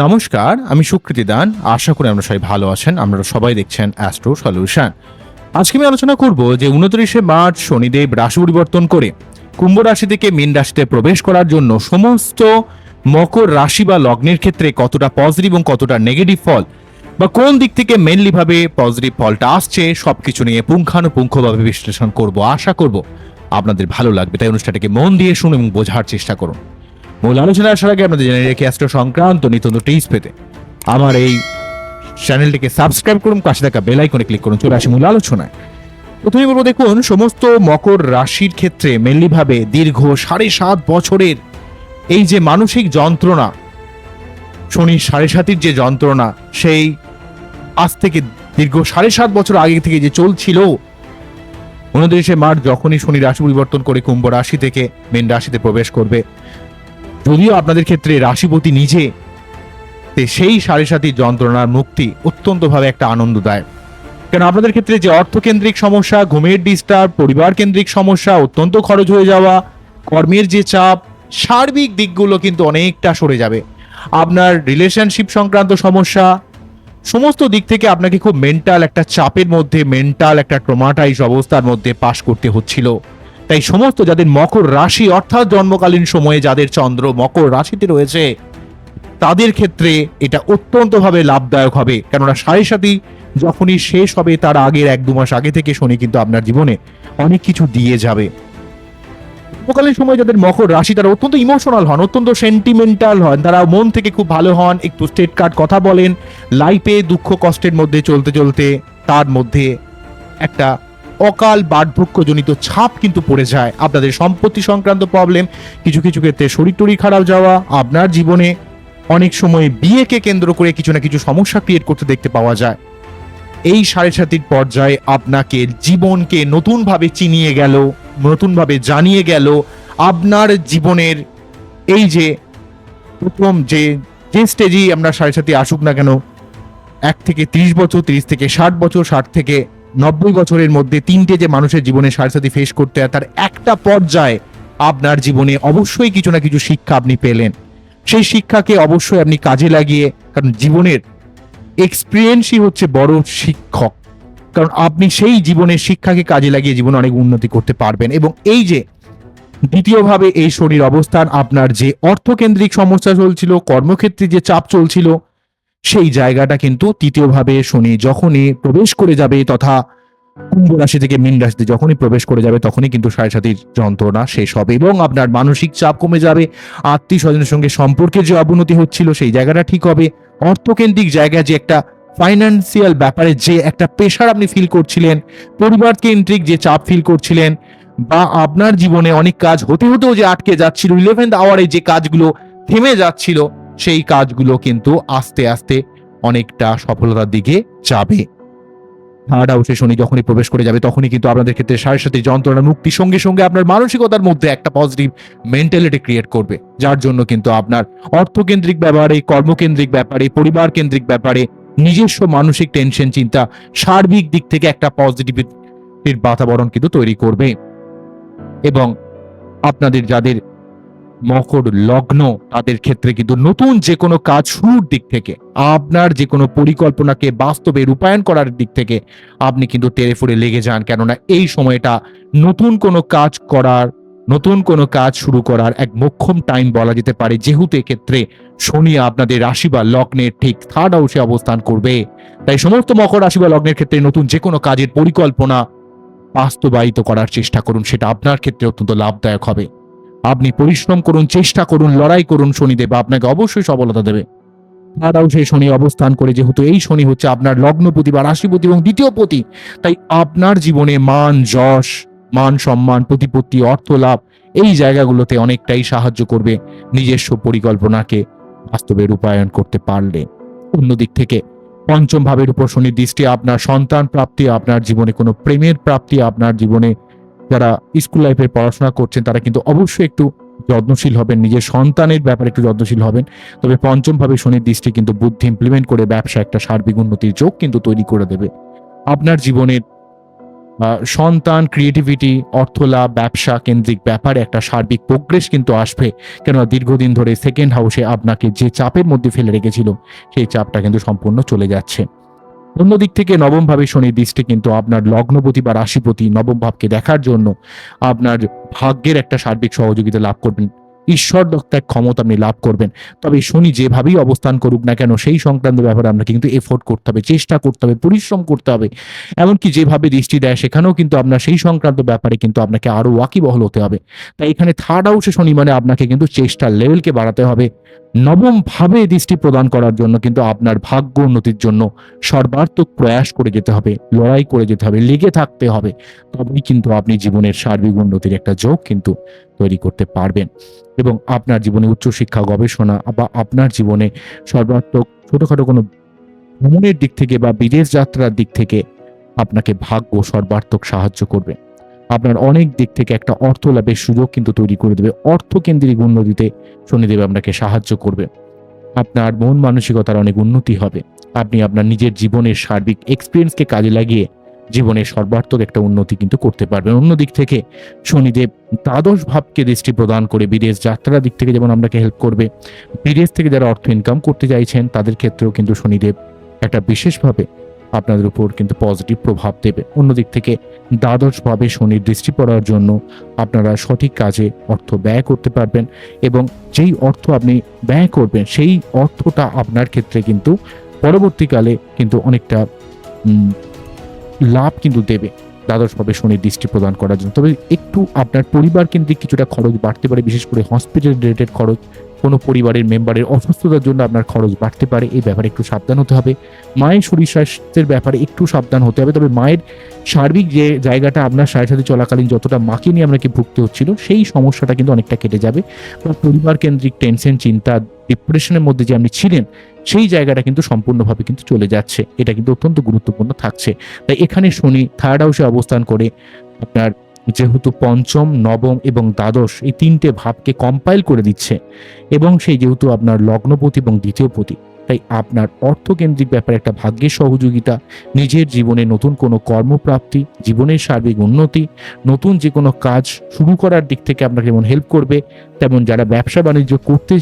নমস্কার, আমি সুকৃতি দান। আশা করি আমরা সবাই ভালো আছেন। আমরা সবাই দেখছেন অ্যাস্ট্রো সলিউশন আজকে আমি আলোচনা করব যে উনত্রিশে মার্চ শনিদেব রাশি পরিবর্তন করে কুম্ভ রাশি থেকে মীন রাশিতে প্রবেশ করার জন্য সমস্ত মকর রাশি বা লগ্নের ক্ষেত্রে কতটা পজিটিভ এবং কতটা নেগেটিভ ফল বা কোন দিক থেকে মেনলি ভাবে পজিটিভ ফলটা আসছে, সবকিছু নিয়ে পুঙ্খানুপুঙ্খভাবে বিশ্লেষণ করব, আশা করব আপনাদের ভালো লাগবে। তাই অনুষ্ঠানটাকে মন দিয়ে শুনুন এবং বোঝার চেষ্টা করুন। মূল আলোচনা আসার আগে আপনাদের জেনে রেখে অ্যাস্ট্রো সংক্রান্ত নিতন্ত টিপস পেতে আমার এই চ্যানেলটিকে সাবস্ক্রাইব করুন, পাশে থাকা বেল আইকনে ক্লিক করুন, চলে আসি মূল আলোচনায়। প্রথমে বলব, দেখুন, সমস্ত মকর রাশির ক্ষেত্রে মেনলিভাবে দীর্ঘ সাড়ে সাত বছরের এই যে মানসিক যন্ত্রণা, শনি সাড়ে সাতির যে যন্ত্রণা, সেই আজ থেকে দীর্ঘ সাড়ে সাত বছর আগে থেকে যে চলছিল, উনত্রিশে মার্চ যখনই শনি রাশি পরিবর্তন করে কুম্ভ রাশি থেকে মেন রাশিতে প্রবেশ করবে। যদিও আপনাদের ক্ষেত্রে রাশিপতি নিজে সেই সাড়ে সাতির যন্ত্রণার মুক্তি অত্যন্তভাবে একটা আনন্দদায়ক। কেন আপনাদের ক্ষেত্রে যে অর্থকেন্দ্রিক সমস্যা, ঘুমের ডিস্টার্ব পরিবার কেন্দ্রিক সমস্যা, অত্যন্ত খরচ হয়ে যাওয়া, কর্মের যে চাপ, সার্বিক দিকগুলো কিন্তু অনেকটা সরে যাবে। আপনার রিলেশনশিপ সংক্রান্ত সমস্যা, সমস্ত দিক থেকে আপনাকে খুব মেন্টাল একটা চাপের মধ্যে মেন্টাল একটা ট্রমাটাইজ অবস্থার মধ্যে পাশ করতে হচ্ছিল। তাই সমস্ত যাদের মকর রাশি অর্থাৎ জন্মকালীন সময়ে যাদের চন্দ্র মকর রাশিতে রয়েছে, তাদের ক্ষেত্রে এটা অত্যন্তভাবে লাভদায়ক হবে। কেননা সাড়ে সাথী যখনই শেষ হবে, তার আগের এক দু মাস আগে থেকে শনি কিন্তু আপনার জীবনে অনেক কিছু দিয়ে যাবে। উপকালীন সময় যাদের মকর রাশি, তারা অত্যন্ত ইমোশনাল হন, অত্যন্ত সেন্টিমেন্টাল হন। তারা মন থেকে খুব ভালো হন, একটু স্টেট কার্ড কথা বলেন। লাইফে দুঃখ কষ্টের মধ্যে চলতে চলতে তার মধ্যে একটা অকাল বার্ধক্যজনিত ছাপ কিন্তু পড়ে যায়। আপনাদের সম্পত্তি সংক্রান্ত প্রবলেম কিছু কিছু ক্ষেত্রে শরীর টরি খারাপ যাওয়া, আপনার জীবনে অনেক সময় বিয়েকে কেন্দ্র করে কিছু না কিছু সমস্যা ক্রিয়েট করতে দেখতে পাওয়া যায়। এই সাড়ে সাতির পর্যায়ে আপনাকে জীবনকে নতুনভাবে চিনিয়ে গেল, নতুনভাবে জানিয়ে গেল আপনার জীবনের এই যে প্রথম যে যে স্টেজেই আমরা সাড়ে সাথে আসুক না কেন, এক থেকে তিরিশ বছর, তিরিশ থেকে ষাট বছর, ষাট থেকে নব্বই বছরের মধ্যে তিনটে যে মানুষের জীবনে সাড়ে ফেস করতে হয়, তার একটা পর্যায়ে আপনার জীবনে অবশ্যই কিছু না কিছু শিক্ষা আপনি পেলেন। সেই শিক্ষাকে অবশ্যই আপনি কাজে লাগিয়ে, কারণ জীবনের এক্সপিরিয়েন্সই হচ্ছে বড় শিক্ষক। কারণ আপনি সেই জীবনের শিক্ষাকে কাজে লাগিয়ে জীবনে অনেক উন্নতি করতে পারবেন এবং এই যে দ্বিতীয়ভাবে এই শনির অবস্থান, আপনার যে অর্থকেন্দ্রিক সমস্যা চলছিল, কর্মক্ষেত্রে যে চাপ চলছিল সেই জায়গাটা কিন্তু তৃতীয়ভাবে শনি যখনই প্রবেশ করে যাবে তথা কুম্ভ রাশি থেকে মীন রাশিতে যখনই প্রবেশ করে যাবে তখনই কিন্তু সাড়ে সাতির যন্ত্রণা শেষ হবে এবং আপনার মানসিক চাপ কমে যাবে আত্মীয় স্বজনের সঙ্গে সম্পর্কের যে অবনতি হচ্ছিল সেই জায়গাটা ঠিক হবে, অর্থকেন্দ্রিক জায়গায় যে একটা ফাইন্যান্সিয়াল ব্যাপারে যে একটা প্রেশার আপনি ফিল করছিলেন পরিবার কেন্দ্রিক যে চাপ ফিল করছিলেন বা আপনার জীবনে অনেক কাজ হতে হতেও যে আটকে যাচ্ছিল ইলেভেন্থ আওয়ারে যে কাজগুলো থেমে যাচ্ছিল সেই কাজগুলো কিন্তু আস্তে আস্তে অনেকটা সফলতার দিকে যাবে। থার্ড হাউসে শনি যখনই প্রবেশ করে যাবে, তখনই কিন্তু আপনাদের ক্ষেত্রে সাড়ে সাথে যন্ত্রণা মুক্তি সঙ্গে সঙ্গে আপনার মানসিকতার মধ্যে একটা পজিটিভ মেন্টালিটি ক্রিয়েট করবে, যার জন্য কিন্তু আপনার অর্থকেন্দ্রিক ব্যাপারে, কর্মকেন্দ্রিক ব্যাপারে পরিবার কেন্দ্রিক ব্যাপারে, নিজস্ব মানসিক টেনশন চিন্তা, সার্বিক দিক থেকে একটা পজিটিভিটির বাতাবরণ কিন্তু তৈরি করবে। এবং আপনাদের যাদের মকর, লগ্ন তাদের ক্ষেত্রে কিন্তু নতুন যে কোনো কাজ শুরুর দিক থেকে, আপনার যে কোনো পরিকল্পনাকে বাস্তবে রূপায়ণ করার দিক থেকে আপনি কিন্তু তেরে ফুড়ে লেগে যান। কেননা এই সময়টা নতুন কোনো কাজ করার, নতুন কোনো কাজ শুরু করার এক মোক্ষম টাইম বলা যেতে পারে। যেহেতু এক্ষেত্রে শনি আপনাদের রাশি বা লগ্নের ঠিক থার্ড হাউসে অবস্থান করবে। তাই সমস্ত মকর রাশি বা লগ্নের ক্ষেত্রে নতুন যে কোনো কাজের পরিকল্পনা বাস্তবায়িত করার চেষ্টা করুন। সেটা আপনার ক্ষেত্রে অত্যন্ত লাভদায়ক হবে। আপনি পরিশ্রম করুন, চেষ্টা করুন, লড়াই করুন শনিদেব, আপনাকে অবশ্যই সফলতা দেবে। থার্ড সেই শনি অবস্থান করে, যেহেতু এই শনি হচ্ছে আপনার লগ্নপতি বা রাশিপতি এবং দ্বিতীয় পতি। তাই আপনার জীবনে মান, যশ, মান সম্মান, প্রতিপত্তি অর্থ লাভ এই জায়গাগুলোতে অনেকটাই সাহায্য করবে নিজস্ব পরিকল্পনাকে বাস্তবে রূপায়ণ করতে পারলে। অন্যদিক থেকে পঞ্চম ভাবের উপর শনির দৃষ্টি, আপনার সন্তান প্রাপ্তি, আপনার জীবনে কোনো প্রেমের প্রাপ্তি, আপনার জীবনে যারা স্কুল লাইফে পড়াশোনা করছেন, তারা কিন্তু অবশ্যই একটু যত্নশীল হবেন, নিজের সন্তানের ব্যাপারে একটু যত্নশীল হবেন। তবে পঞ্চম ভাবে শনির দৃষ্টি কিন্তু বুদ্ধি ইমপ্লিমেন্ট করে ব্যবসা একটা সার্বিক উন্নতির যোগ কিন্তু তৈরি করে দেবে। আপনার জীবনের সন্তান ক্রিয়েটিভিটি অর্থলাভ, ব্যবসা কেন্দ্রিক ব্যাপারে একটা সার্বিক প্রোগ্রেস কিন্তু আসবে। কেননা দীর্ঘদিন ধরে সেকেন্ড হাউসে আপনাকে যে চাপের মধ্যে ফেলে রেখেছিল, সেই চাপটা কিন্তু সম্পূর্ণ চলে যাচ্ছে। অন্যদিক থেকে নবম ভাবে শনির দৃষ্টি কিন্তু আপনার লগ্নপতি বা রাশিপতি নবম ভাবকে দেখার জন্য আপনার ভাগ্যের একটা সার্বিক সহযোগিতা লাভ করবেন। ঈশ্বর দত্ত এক ক্ষমতা আপনি লাভ করবেন। তবে শনি যেভাবেই অবস্থান করুক না কেন, সেই সংক্রান্ত ব্যাপারে আপনাকে কিন্তু এফোর্ট করতে হবে, চেষ্টা করতে হবে, পরিশ্রম করতে হবে। এমনকি যেভাবে দৃষ্টি দেয়, সেখানেও কিন্তু আপনার সেই সংক্রান্ত ব্যাপারে কিন্তু আপনাকে আরও ওয়াকিবহল হতে হবে। তাই এখানে থার্ড হাউসে শনি মানে আপনাকে কিন্তু চেষ্টার লেভেলকে বাড়াতে হবে। নবম ভাবে দৃষ্টি প্রদান করার জন্য কিন্তু আপনার ভাগ্য উন্নতির জন্য সর্বাত্মক প্রয়াস করে যেতে হবে, লড়াই করে যেতে হবে, লেগে থাকতে হবে। তবেই কিন্তু আপনি জীবনের সার্বিক উন্নতির একটা যোগ কিন্তু তৈরি করতে পারবেন। এবং আপনার জীবনে উচ্চশিক্ষা গবেষণা বা আপনার জীবনে সর্বাত্মক ছোটখাটো কোনো ভ্রমণের দিক থেকে বা বিদেশ যাত্রার দিক থেকে আপনাকে ভাগ্য সর্বাত্মক সাহায্য করবে। আপনার অনেক দিক থেকে একটা অর্থ লাভের সুযোগ কিন্তু তৈরি করে দেবে। অর্থ কেন্দ্রিক উন্নতিতে শনিদেব আপনাকে সাহায্য করবে। আপনার মন মানসিকতার অনেক উন্নতি হবে। আপনি আপনার নিজের জীবনের সার্বিক এক্সপিরিয়েন্সকে কাজে লাগিয়ে জীবনের সর্বাত্মক একটা উন্নতি কিন্তু করতে পারবেন। অন্যদিক থেকে শনিদেব দ্বাদশ ভাবকে দৃষ্টি প্রদান করে বিদেশ যাত্রার দিক থেকে যেমন আপনাকে হেল্প করবে, বিদেশ থেকে যারা অর্থ ইনকাম করতে চাইছেন, তাদের ক্ষেত্রেও কিন্তু শনিদেব একটা বিশেষভাবে আপনাদের উপর কিন্তু পজিটিভ প্রভাব দেবে। অন্যদিক থেকে দ্বাদশভাবে শনির দৃষ্টি পড়ার জন্য আপনারা সঠিক কাজে অর্থ ব্যয় করতে পারবেন এবং যেই অর্থ আপনি ব্যয় করবেন, সেই অর্থটা আপনার ক্ষেত্রে কিন্তু পরবর্তীকালে কিন্তু অনেকটা লাভ কিন্তু দেবে দ্বাদশভাবে শনির দৃষ্টি প্রদান করার জন্য। তবে একটু আপনার পরিবার কেন্দ্রিক কিছুটা খরচ বাড়তে পারে, বিশেষ করে হসপিটাল রিলেটেড খরচ। কোনো পরিবারের মেম্বারের অসুস্থতার জন্য আপনার খরচ বাড়তে পারে, এই ব্যাপারে একটু সাবধান হতে হবে। মায়ের শরীর স্বাস্থ্যের ব্যাপারে একটু সাবধান হতে হবে, তবে মায়ের সার্বিক যে জায়গাটা আপনার সাথে সাথে চলাকালীন যতটা মাকে নিয়ে আপনাকে ভুগতে হচ্ছিল, সেই সমস্যাটা কিন্তু অনেকটা কেটে যাবে। বা পরিবার কেন্দ্রিক টেনশন, চিন্তা, ডিপ্রেশনের মধ্যে যে আপনি ছিলেন, সেই জায়গাটা কিন্তু সম্পূর্ণভাবে কিন্তু চলে যাচ্ছে। এটা কিন্তু অত্যন্ত গুরুত্বপূর্ণ থাকছে। তাই এখানে শনি, থার্ড হাউসে অবস্থান করে আপনার যেহেতু পঞ্চম, নবম এবং দ্বাদশ এই তিনটে ভাবকে কম্পাইল করে দিচ্ছে এবং সেই যেহেতু আপনার লগ্নপতি এবং দ্বিতীয়পতি তাই আপনার অর্থকেন্দ্রিক ব্যাপারে একটা ভাগ্যের সহযোগিতা, নিজের জীবনে নতুন কোনো কর্মপ্রাপ্তি, জীবনের সার্বিক উন্নতি, নতুন যে কোনো কাজ শুরু করার দিক থেকে আপনাকে যেমন হেল্প করবে, তেমন যারা ব্যবসা বাণিজ্য করতে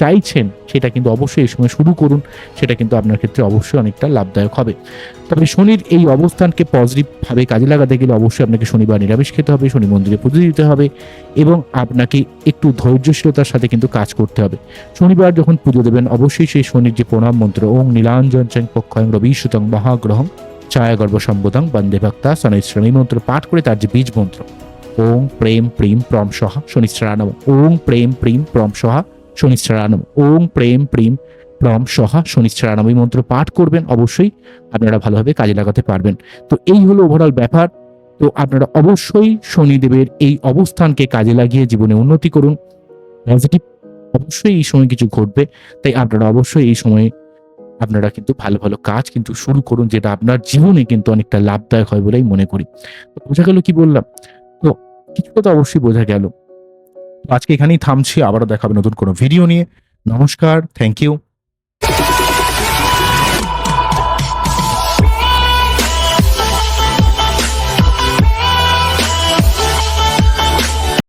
চাইছেন, সেটা কিন্তু অবশ্যই এই সময় শুরু করুন, সেটা কিন্তু আপনার ক্ষেত্রে অবশ্যই অনেকটা লাভদায়ক হবে। তবে শনির এই অবস্থানকে পজিটিভভাবে কাজে লাগাতে গেলে অবশ্যই আপনাকে শনিবার নিরামিষ খেতে হবে, শনি মন্দিরে পুজো দিতে হবে এবং আপনাকে একটু ধৈর্যশীলতার সাথে কিন্তু কাজ করতে হবে। শনিবার যখন পুজো দেবেন, অবশ্যই সেই শনির যে প্রণাম মন্ত্র ওং নীলাঞ্জন চং পক্ষয়ং রবি সুতং মহাগ্রহং ছায়াগর্ভ সম্বোধং বন্দে ভক্তা শনিশ্রম মন্ত্র পাঠ করে তার যে বীজ মন্ত্র। ওং প্রেম প্রিম প্রম সহা শনিশ্চরানম ওং প্রেম প্রিম প্রম সহা শনিশ্চরানম ওং প্রেম প্রিম প্রম সহা শনিশ্চরানম এই মন্ত্র পাঠ করবেন অবশ্যই। আপনারা ভালোভাবে কাজে লাগাতে পারবেন। তো এই হলো ওভারঅল ব্যাপার। তো আপনারা অবশ্যই শনিদেবের এই অবস্থানকে কাজে লাগিয়ে জীবনে উন্নতি করুন। পজিটিভ অবশ্যই এই সময় কিছু ঘটবে। তাই আপনারা অবশ্যই এই সময়ে আপনারা কিন্তু ভালো ভালো কাজ কিন্তু শুরু করুন, যেটা আপনার জীবনে কিন্তু অনেকটা লাভদায়ক হয় বলেই মনে করি। বোঝা গেল কি বললাম? তো কিছু কথা অবশ্যই বোঝা গেল। আজকে এখানেই থামছি, আবারও দেখাবে নতুন কোনো ভিডিও নিয়ে। নমস্কার থ্যাংক ইউ